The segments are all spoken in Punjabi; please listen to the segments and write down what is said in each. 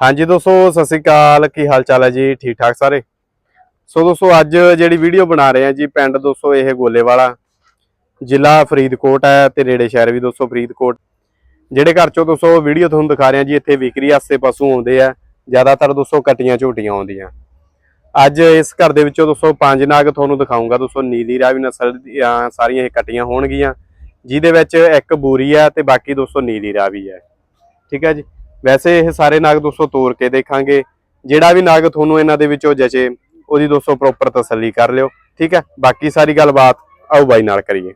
ਹਾਂਜੀ ਦੋਸਤੋ, ਸਤਿ ਸ੍ਰੀ ਅਕਾਲ। ਕੀ ਹਾਲ ਚਾਲ ਹੈ ਜੀ? ਠੀਕ ਠਾਕ ਸਾਰੇ? ਸੋ ਦੋਸਤੋ, ਅੱਜ ਜਿਹੜੀ ਵੀਡੀਓ ਬਣਾ ਰਹੇ ਆ ਜੀ ਪਿੰਡ ਦੋਸਤੋ, ਇਹ ਗੋਲੇਵਾਲਾ। ਜ਼ਿਲ੍ਹਾ ਫਰੀਦਕੋਟ ਹੈ ਤੇ ਨੇੜੇ ਸ਼ਹਿਰ ਵੀ ਦੋਸਤੋ, ਫਰੀਦਕੋਟ। ਜਿਹੜੇ ਘਰ ਚੋਂ ਦੋਸਤੋ, ਵੀਡੀਓ ਤੁਹਾਨੂੰ ਦਿਖਾ ਰਹੇ ਆ ਜੀ, ਇੱਥੇ ਵਿਕਰੀ ਵਾਸਤੇ ਪਸ਼ੂ ਆਉਂਦੇ ਆ। ਜ਼ਿਆਦਾਤਰ ਦੋਸਤੋ, ਕਟੀਆਂ ਝੋਟੀਆਂ ਆਉਂਦੀਆਂ। ਅੱਜ ਇਸ ਘਰ ਦੇ ਵਿੱਚੋਂ ਦੋਸਤੋ, ਪੰਜ ਨਾਗ ਤੁਹਾਨੂੰ ਦਿਖਾਉਂਗਾ ਦੋਸਤੋ, ਨੀਲੀ ਰਾਵੀ ਨਸਲ ਦੀਆਂ ਸਾਰੀਆਂ ਇਹ ਕਟੀਆਂ ਹੋਣਗੀਆਂ, ਜਿਹਦੇ ਵਿੱਚ ਇੱਕ ਬੂਰੀ ਆ ਤੇ ਬਾਕੀ ਦੋਸਤੋ, ਨੀਲੀ ਰਾਵੀ ਹੈ। ਠੀਕ ਹੈ ਜੀ? ਵੈਸੇ ਇਹ ਸਾਰੇ ਨਾਗ ਦੋਸਤੋ ਤੋੜ ਕੇ ਦੇਖਾਂਗੇ। ਜਿਹੜਾ ਵੀ ਨਾਗ ਤੁਹਾਨੂੰ ਇਹਨਾਂ ਦੇ ਵਿੱਚੋਂ ਜਚੇ ਉਹਦੀ ਦੋਸਤੋ ਪ੍ਰੋਪਰ ਤਸੱਲੀ ਕਰ ਲਿਓ ਠੀਕ ਹੈ? ਬਾਕੀ ਸਾਰੀ ਗੱਲਬਾਤ ਆਓ ਬਾਈ ਨਾਲ ਕਰੀਏ।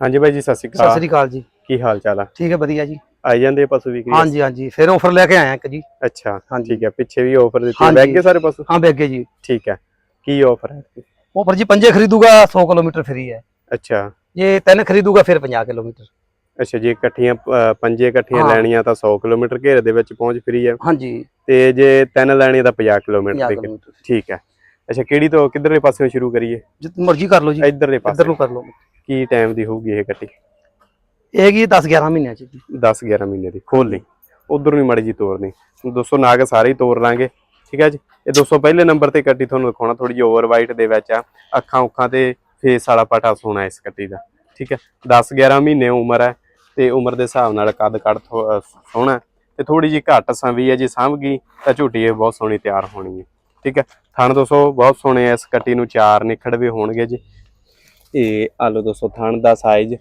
ਹਾਂਜੀ ਬਾਈ ਜੀ ਸਤਿ ਸ਼੍ਰੀ ਸਤਿ ਅਕਾਲ ਸ੍ਰੀ ਅਕਾਲ ਜੀ। ਕੀ ਹਾਲ ਚਾਲ ਆ? ਠੀਕ ਹੈ ਵਧੀਆ ਜੀ। ਆਈ ਜਾਂਦੇ ਆ ਪਸ਼ੂ ਵਿਕਰੀ ਹਾਂਜੀ ਹਾਂਜੀ। ਫਿਰ ਆਫਰ ਲੈ ਕੇ ਆਇਆ ਇੱਕ ਜੀ। ਅੱਛਾ ਹਾਂਜੀ। ਠੀਕ ਹੈ। ਪਿੱਛੇ ਵੀ ਆਫਰ ਦਿੱਤੀ। ਬੈਗ ਸਾਰੇ ਪਸ਼ੂ? ਹਾਂ ਬੇਗੇ ਜੀ। ਠੀਕ ਹੈ। ਕੀ ਆਫਰ ਹੈ ਆਫਰ ਜੀ ਪੰਜੇ ਖਰੀਦੂਗਾ 100 ਕਿਲੋਮੀਟਰ ਫ੍ਰੀ ਹੈ। ਅੱਛਾ। ਜੇ ਤਿੰਨ ਖਰੀਦੂਗਾ ਫਿਰ 50 ਕਿਲੋਮੀਟਰ। ਅੱਛਾ ਜੇ ਇਕੱਠੀਆਂ ਅ, ਪੰਜੇ ਇਕੱਠੀਆਂ ਹਾਂ। ਲੈਣੀਆਂ ਤਾਂ 100 ਕਿਲੋਮੀਟਰ ਘੇਰੇ ਦੇ ਵਿੱਚ ਪਹੁੰਚ ਫਰੀ ਹੈ ਹਾਂਜੀ। ਤੇ ਜੇ ਤਿੰਨ ਲੈਣੀਆਂ ਤਾਂ 50 ਕਿਲੋਮੀਟਰ 50 ਦੇ ਕਿਲੋਮੀਟਰ ਠੀਕ ਹੈ। ਅੱਛਾ ਕਿਹੜੀ ਤੋਂ ਕਿੱਧਰਲੇ ਪਾਸਿਓਂ ਸ਼ੁਰੂ ਕਰੀਏ? ਜਿੱਤ ਮਰਜ਼ੀ ਕਰ ਲਓ ਜੀ। ਇੱਧਰਲੇ ਇੱਧਰ ਪਾਸੇ। ਨੂੰ ਕਰ ਲਓ। ਕੀ ਟਾਈਮ ਦੀ ਹੋਊਗੀ ਇਹ ਗੱਡੀ ਇਹ ਕੀ 10 11 ਮਹੀਨਿਆਂ ਚ ਜੀ। 10 11 ਮਹੀਨੇ ਦੀ। ਖੋਲ ਲਈ। ਉਧਰ ਨੂੰ ਮਾੜੀ ਜੀ ਤੋਰਨੀ ਦੋਸਤੋ ਨਾਗ ਸਾਰੇ ਹੀ ਤੋਰ ਲਾਂਗੇ। ਠੀਕ ਹੈ ਜੀ? ਇਹ ਦੋਸਤੋ ਪਹਿਲੇ ਨੰਬਰ ਤੇ ਕੱਟੀ ਤੁਹਾਨੂੰ ਦਿਖਾਉਣਾ ਥੋੜੀ ਜਿਹੀ ਓਵਰ ਵਾਈਟ ਦੇ ਵਿੱਚ ਆ। ਅੱਖਾਂ ਉੱਖਾਂ ਤੇ ਫੇਸ ਵਾਲਾ ਪਟਾ ਸੋਨਾ ਇਸ ਕੱਟੀ ਦਾ। ਠੀਕ ਹੈ? 10 11 ਮਹੀਨੇ ਉਮਰ ਹੈ। ਤੇ ਉਮਰ ਦੇ ਹਿਸਾਬ ਨਾਲ ਕੱਦ ਕੱਦ ਥੋ- ਸੋਹਣਾ ਹੈ ਤੇ ਥੋੜੀ ਜੀ ਘੱਟ ਸੰਵੀ ਹੈ, ਜੇ ਸਾਂਭ ਗਈ ਤਾਂ ਝੂਟੀ ਇਹ ਬਹੁਤ ਸੋਹਣੀ ਤਿਆਰ ਹੋਣੀ ਹੈ। ਠੀਕ ਹੈ, ਥਣ ਦੋਸਤੋ ਬਹੁਤ ਸੋਹਣੇ ਆ, ਇਸ ਕੱਟੀ ਨੂੰ ਚਾਰ ਨਿਖੜਵੇ ਹੋਣਗੇ ਜੀ। ਤੇ ਆਲੋ ਦੋਸਤੋ ਥਣ ਦਾ ਸਾਈਜ਼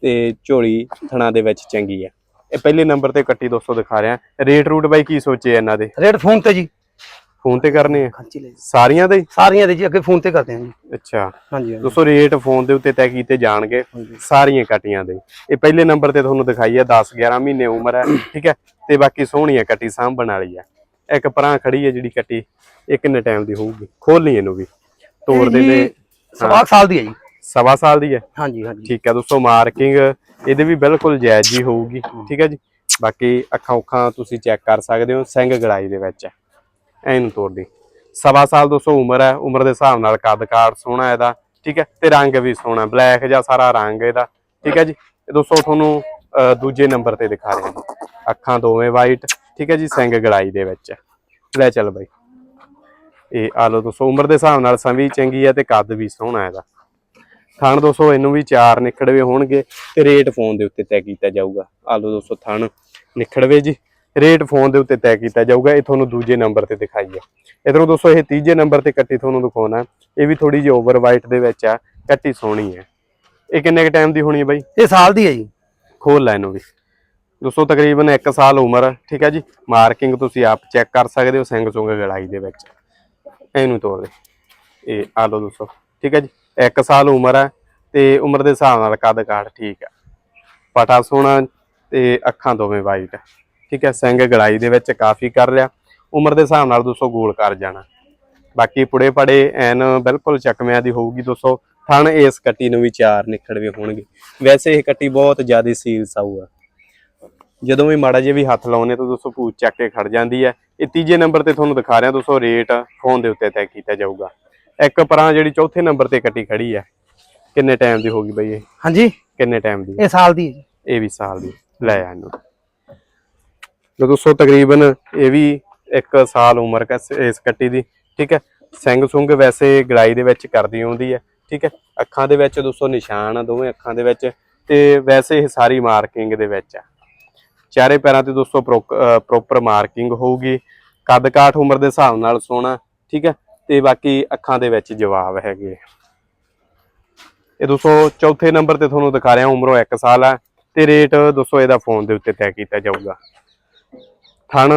ਤੇ ਝੋਲੀ ਥਣਾ ਦੇ ਵਿੱਚ ਚੰਗੀ ਹੈ। ਇਹ ਪਹਿਲੇ ਨੰਬਰ ਤੇ ਕੱਟੀ ਦੋਸਤੋ ਦਿਖਾ ਰਿਹਾ। ਰੇਟ ਰੂਟ ਬਾਈ ਕੀ ਸੋਚੇ ਇਹਨਾਂ ਦੇ? ਰੇਟ ਫੋਨ ਤੇ ਜੀ। ਫੋਨ ਤੇ ਕਰਨੇ ਆ ਲੈ ਜੀ। ਸਾਰੀਆਂ ਦੇ ਹੀ? ਸਾਰੀਆਂ ਦੇ ਜੀ ਅੱਗੇ ਫੋਨ ਤੇ ਕਰਦੇ ਹਾਂ ਜੀ। ਅੱਛਾ। ਹਾਂਜੀ ਹਾਂਜੀ। ਦੋਸਤੋ ਰੇਟ ਫੋਨ ਦੇ ਉੱਤੇ ਤੈਅ ਕੀਤੇ ਜਾਣਗੇ? ਸਾਰੀਆਂ ਕਟੀਆਂ ਦੇ। ਇਹ ਪਹਿਲੇ ਨੰਬਰ ਤੇ ਤੁਹਾਨੂੰ ਦਿਖਾਈ ਹੈ 10 11 ਮਹੀਨੇ ਉਮਰ ਹੈ ਠੀਕ ਹੈ? ਤੇ ਬਾਕੀ ਸੋਹਣੀ ਹੈ ਕੱਟੀ ਸਾਂਭਣ ਵਾਲੀ ਹੈ। ਇੱਕ ਪਰਾਂ ਖੜੀ ਹੈ ਜਿਹੜੀ ਕੱਟੀ ਇਹ ਕਿੰਨੇ ਟਾਈਮ ਦੀ ਹੋਊਗੀ। ਖੋਲ ਲਈ ਇਹਨੂੰ ਵੀ। ਤੋੜ ਦੇ ਤੇ ਸਵਾ ਕੁ ਸਾਲ ਦੀ ਹੈ ਜੀ। ਸਵਾ ਸਾਲ ਦੀ ਹੈ? ਹਾਂਜੀ ਹਾਂਜੀ। ਠੀਕ ਹੈ ਦੋਸਤੋ ਮਾਰਕਿੰਗ ਇਹਦੇ ਵੀ ਬਿਲਕੁਲ ਜਾਇਜ਼ ਹੀ ਹੋਊਗੀ ਠੀਕ ਹੈ ਜੀ? ਬਾਕੀ ਅੱਖਾਂ ਉੱਖਾਂ ਤੁਸੀਂ ਚੈੱਕ ਕਰ ਸਕਦੇ ਹੋ ਸਿੰਘ ਗੜਾਈ ਦੇ ਵਿੱਚ ਹੈ। ਐਨੂੰ ਤੋੜਦੀ। ਸਵਾ ਸਾਲ ਦੋਸਤੋ ਉਮਰ ਹੈ, ਉਮਰ ਦੇ ਹਿਸਾਬ ਨਾਲ ਕੱਦ ਕਾਠ ਸੋਹਣਾ ਇਹਦਾ, ਠੀਕ ਹੈ? ਤੇ ਰੰਗ ਵੀ ਸੋਹਣਾ, ਬਲੈਕ ਜਾਂ ਸਾਰਾ ਰੰਗ ਇਹਦਾ, ਠੀਕ ਹੈ ਜੀ? ਇਹ ਦੋਸਤੋ ਤੁਹਾਨੂੰ ਦੂਜੇ ਨੰਬਰ ਤੇ ਦਿਖਾ ਰਹੇ ਹਾਂ ਅੱਖਾਂ ਦੋਵੇਂ ਵਾਈਟ ਠੀਕ ਹੈ ਜੀ? ਸਿੰਘ ਗੜਾਈ ਦੇ ਵਿੱਚ। ਲੈ ਚੱਲ ਬਾਈ। ਇਹ ਆ ਲਓ ਦੋਸਤੋ, ਉਮਰ ਦੇ ਹਿਸਾਬ ਨਾਲ ਸੰਵੀ ਚੰਗੀ ਹੈ ਤੇ ਕੱਦ ਵੀ ਸੋਹਣਾ ਇਹਦਾ। ਥਣ ਦੋਸਤੋ, ਇਹਨੂੰ ਵੀ ਚਾਰ ਨਿਖੜਵੇ ਹੋਣਗੇ ਤੇ ਰੇਟ ਫੋਨ ਦੇ ਉੱਤੇ ਤੈਅ ਕੀਤਾ ਜਾਊਗਾ। ਆ ਲਓ ਦੋਸਤੋ ਥਣ ਨਿਖੜਵੇ ਜੀ। ਰੇਟ ਫੋਨ ਦੇ ਉੱਤੇ ਤੈਅ ਕੀਤਾ ਜਾਊਗਾ ਇਹ ਤੁਹਾਨੂੰ ਦੂਜੇ ਨੰਬਰ ਤੇ ਦਿਖਾਈ ਹੈ ਇਧਰੋਂ ਦੋਸਤੋ ਇਹ ਤੀਜੇ ਨੰਬਰ ਤੇ ਕੱਟੀ ਤੁਹਾਨੂੰ ਦਿਖਾਉਣਾ। ਇਹ ਵੀ ਥੋੜੀ ਜਿਹੀ ਓਵਰ ਵਾਈਟ ਦੇ ਵਿੱਚ ਆ ਕੱਟੀ ਸੋਹਣੀ ਹੈ। ਇਹ ਕਿੰਨੇ ਕ ਟਾਈਮ ਦੀ ਹੋਣੀ ਹੈ ਬਾਈ? ਇਹ ਸਾਲ ਦੀ ਹੈ ਜੀ। ਖੋਲ ਲੈ ਇਹਨੂੰ ਵੀ। ਦੋਸਤੋ ਤਕਰੀਬਨ 1 ਸਾਲ ਉਮਰ ਹੈ, ਠੀਕ ਹੈ ਜੀ? ਮਾਰਕਿੰਗ ਤੁਸੀਂ ਆਪ ਚੈੱਕ ਕਰ ਸਕਦੇ ਹੋ ਸਿੰਘ ਸੁੰਗ ਗੜਾਈ ਦੇ ਵਿੱਚ। ਇਹਨੂੰ ਤੋੜ ਦੇ। ਇਹ ਆ ਲਓ ਦੋਸਤੋ ਠੀਕ ਹੈ ਜੀ? 1 ਸਾਲ ਉਮਰ ਹੈ ਤੇ ਉਮਰ ਦੇ ਹਿਸਾਬ ਨਾਲ ਕੱਦ ਕਾਠ ਠੀਕ ਹੈ ਪਟਾ ਸੋਹਣਾ ਤੇ ਅੱਖਾਂ ਦੋਵੇਂ ਵਾਈਟ ਹੈ ਠੀਕ ਹੈ ਸਿੰਘ ਗੜਾਈ ਦੇ ਵਿੱਚ ਕਾਫੀ ਕਰ ਲਿਆ ਉਮਰ ਦੇ ਹਿਸਾਬ ਨਾਲ ਦੋਸਤੋ ਗੋਲ ਕਰ ਜਾਣਾ। ਬਾਕੀ ਪੁੜੇ ਪੜੇ ਐਨ ਬਿਲਕੁਲ ਚੱਕਵਿਆਂ ਦੀ ਹੋਊਗੀ ਦੋਸਤੋ। ਥਣ ਇਸ ਕੱਟੀ ਨੂੰ ਵੀ ਚਾਰ ਨਿਖੜਵੇ ਹੋਣਗੇ। ਵੈਸੇ ਇਹ ਕੱਟੀ ਬਹੁਤ ਜ਼ਿਆਦਾ ਸੀਲ ਸਾਊ ਆ। ਜਦੋਂ ਵੀ ਮਾੜਾ ਜਿਹਾ ਵੀ ਹੱਥ ਲਾਉਨੇ ਤਾਂ ਦੋਸਤੋ ਪੂਛ ਚੱਕ ਕੇ ਖੜ ਜਾਂਦੀ ਹੈ ਇਹ ਤੀਜੇ ਨੰਬਰ ਤੇ ਤੁਹਾਨੂੰ ਦਿਖਾ ਰਿਹਾ ਦੋਸਤੋ ਰੇਟ ਫੋਨ ਦੇ ਉੱਤੇ ਤੈਅ ਕੀਤਾ ਜਾਊਗਾ। ਇੱਕ ਪਰਾਂ ਜਿਹੜੀ ਚੌਥੇ ਨੰਬਰ ਤੇ ਕੱਟੀ ਖੜੀ ਹੈ ਕਿੰਨੇ ਟਾਈਮ ਦੀ ਹੋਗੀ ਬਈ ਇਹ? ਹਾਂਜੀ। ਕਿੰਨੇ ਟਾਈਮ ਦੀ? ਇਹ ਸਾਲ ਦੀ ਹੈ ਜੀ। ਇਹ ਵੀ ਸਾਲ ਦੀ। ਲੈ ਆ ਇਹਨੂੰ। ਦੋਸਤੋ ਤਕਰੀਬਨ ਇਹ ਵੀ 1 ਸਾਲ ਉਮਰ ਕਾ ਇਸ ਕੱਟੀ ਦੀ, ਠੀਕ ਹੈ? ਸਿੰਘ ਸੁੰਗ ਵੈਸੇ ਗੜਾਈ ਦੇ ਵਿੱਚ ਕਰਦੀ ਆਉਂਦੀ ਹੈ, ਠੀਕ ਹੈ? ਅੱਖਾਂ ਦੇ ਵਿੱਚ ਦੋਸਤੋ ਨਿਸ਼ਾਨ ਆ ਦੋਵੇਂ ਅੱਖਾਂ ਦੇ ਵਿੱਚ ਤੇ ਵੈਸੇ ਇਹ ਸਾਰੀ ਮਾਰਕਿੰਗ ਦੇ ਵਿੱਚ ਆ। ਚਾਰੇ ਪੈਰਾਂ ਤੇ ਦੋਸਤੋ ਪ੍ਰੋਪਰ ਮਾਰਕਿੰਗ ਹੋਊਗੀ, ਕੱਦ ਕਾਠ ਉਮਰ ਦੇ ਹਿਸਾਬ ਨਾਲ ਸੋਹਣਾ, ਠੀਕ ਹੈ? ਤੇ ਬਾਕੀ ਅੱਖਾਂ ਦੇ ਵਿੱਚ ਜਵਾਬ ਹੈਗੇ ਇਹ ਦੋਸਤੋ ਚੌਥੇ ਨੰਬਰ ਤੇ ਤੁਹਾਨੂੰ ਦਿਖਾ ਰਿਹਾ, ਉਮਰੋਂ 1 ਸਾਲ ਹੈ ਤੇ ਰੇਟ ਦੋਸਤੋ ਇਹਦਾ ਫੋਨ ਦੇ ਉੱਤੇ ਤੈਅ ਕੀਤਾ ਜਾਊਗਾ। ਥਣ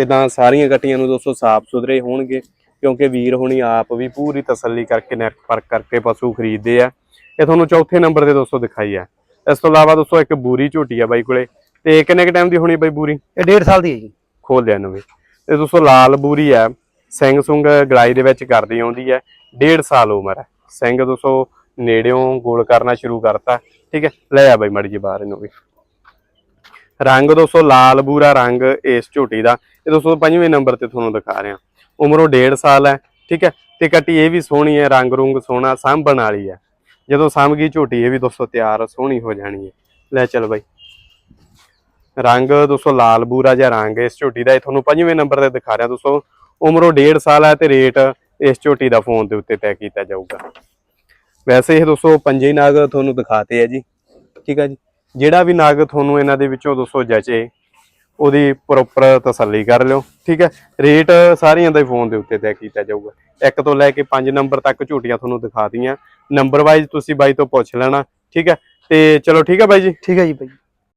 ਇਦਾਂ ਸਾਰੀਆਂ ਗੱਟੀਆਂ ਨੂੰ ਦੋਸਤੋ ਸਾਫ਼ ਸੁਥਰੇ ਹੋਣਗੇ ਕਿਉਂਕਿ ਵੀਰ ਹੁਣੀ ਆਪ ਵੀ ਪੂਰੀ ਤਸੱਲੀ ਕਰਕੇ ਨੈਕ ਪਰਖ ਕਰਕੇ ਪਸ਼ੂ ਖਰੀਦਦੇ ਆ। ਇਹ ਤੁਹਾਨੂੰ ਚੌਥੇ ਨੰਬਰ ਤੇ ਦੋਸਤੋ ਦਿਖਾਈ ਆ। ਇਸ ਤੋਂ ਇਲਾਵਾ ਦੋਸਤੋ ਇੱਕ ਬੂਰੀ ਝੋਟੀ ਆ ਬਾਈ ਕੋਲੇ ਤੇ ਕਿੰਨੇ ਕ ਟਾਈਮ ਦੀ ਹੋਣੀ ਬਾਈ ਬੂਰੀ? ਇਹ ਡੇਢ ਸਾਲ ਦੀ ਹੈ ਜੀ। ਖੋਲ ਲਿਆ ਇਹਨੂੰ ਵੀ। ਇਹ ਦੋਸਤੋ ਲਾਲ ਬੂਰੀ ਹੈ ਸਿੰਘ ਸੁੰਗ ਗਲਾਈ ਦੇ ਵਿੱਚ ਕਰਦੀ ਆਉਂਦੀ ਹੈ ਡੇਢ ਸਾਲ ਉਮਰ ਹੈ ਸਿੰਘ ਦੋਸਤੋ ਨੇੜਿਓਂ ਗੋਲ ਕਰਨਾ ਸ਼ੁਰੂ ਕਰਤਾ ਠੀਕ ਹੈ ਲੈ ਆ ਬਾਈ ਮੜੀ ਜੀ ਬਾਹਰ ਇਹਨੂੰ ਵੀ। ਰੰਗ ਦੋਸਤੋ, ਲਾਲ ਬੂਰਾ ਰੰਗ ਇਸ ਝੋਟੀ ਦਾ। ਇਹ ਦੋਸਤੋ, ਪੰਜਵੇਂ ਨੰਬਰ ਤੇ ਤੁਹਾਨੂੰ ਦਿਖਾ ਰਿਹਾ। ਉਮਰੋਂ ਡੇਢ ਸਾਲ ਹੈ, ਠੀਕ ਹੈ? ਤੇ ਕੱਟੀ ਇਹ ਵੀ ਸੋਹਣੀ ਹੈ, ਰੰਗ ਰੁੰਗ ਸੋਹਣਾ, ਸਾਂਭਣ ਵਾਲੀ ਹੈ। ਜਦੋਂ ਸਾਂਭ ਗਈ ਝੋਟੀ, ਇਹ ਵੀ ਦੋਸਤੋ ਤਿਆਰ ਸੋਹਣੀ ਹੋ ਜਾਣੀ ਹੈ। ਲੈ ਚੱਲ ਬਾਈ। ਰੰਗ ਦੋਸਤੋ, ਲਾਲ ਬੂਰਾ ਜਿਹਾ ਰੰਗ ਇਸ ਝੋਟੀ ਦਾ। ਇਹ ਤੁਹਾਨੂੰ ਪੰਜਵੇਂ ਨੰਬਰ ਤੇ ਦਿਖਾ ਰਿਹਾ ਦੋਸਤੋ। ਉਮਰੋਂ 1.5 ਸਾਲ ਹੈ ਤੇ ਰੇਟ ਇਸ ਝੋਟੀ ਦਾ ਫੋਨ ਦੇ ਉੱਤੇ ਤੈਅ ਕੀਤਾ ਜਾਊਗਾ। ਵੈਸੇ ਇਹ ਦੋਸਤੋ, ਪੰਜੇ ਨਾਗ ਤੁਹਾਨੂੰ ਦਿਖਾਤੇ ਆ ਜੀ। ਠੀਕ ਹੈ ਜੀ? ਜਿਹੜਾ ਵੀ ਨਾਗ ਤੁਹਾਨੂੰ ਇਹਨਾਂ ਦੇ ਵਿੱਚੋਂ ਦੋਸਤੋ ਜਚੇ, ਉਹਦੀ ਪ੍ਰੋਪਰ ਤਸੱਲੀ ਕਰ ਲਿਓ, ਠੀਕ ਹੈ? ਰੇਟ ਸਾਰੀਆਂ ਦਾ ਫੋਨ ਦੇ ਉੱਤੇ ਤੈਅ ਕੀਤਾ ਜਾਊਗਾ। ਇੱਕ ਤੋਂ ਲੈ ਕੇ 5 ਨੰਬਰ ਤੱਕ ਝੂਟੀਆਂ ਤੁਹਾਨੂੰ ਦਿਖਾਤੀਆਂ ਨੰਬਰ ਵਾਈਜ਼ ਤੁਸੀਂ ਬਾਈ ਤੋਂ ਪੁੱਛ ਲੈਣਾ, ਠੀਕ ਹੈ? ਤੇ ਚਲੋ ਠੀਕ ਹੈ ਬਾਈ ਜੀ? ਠੀਕ ਹੈ ਜੀ ਬਾਈ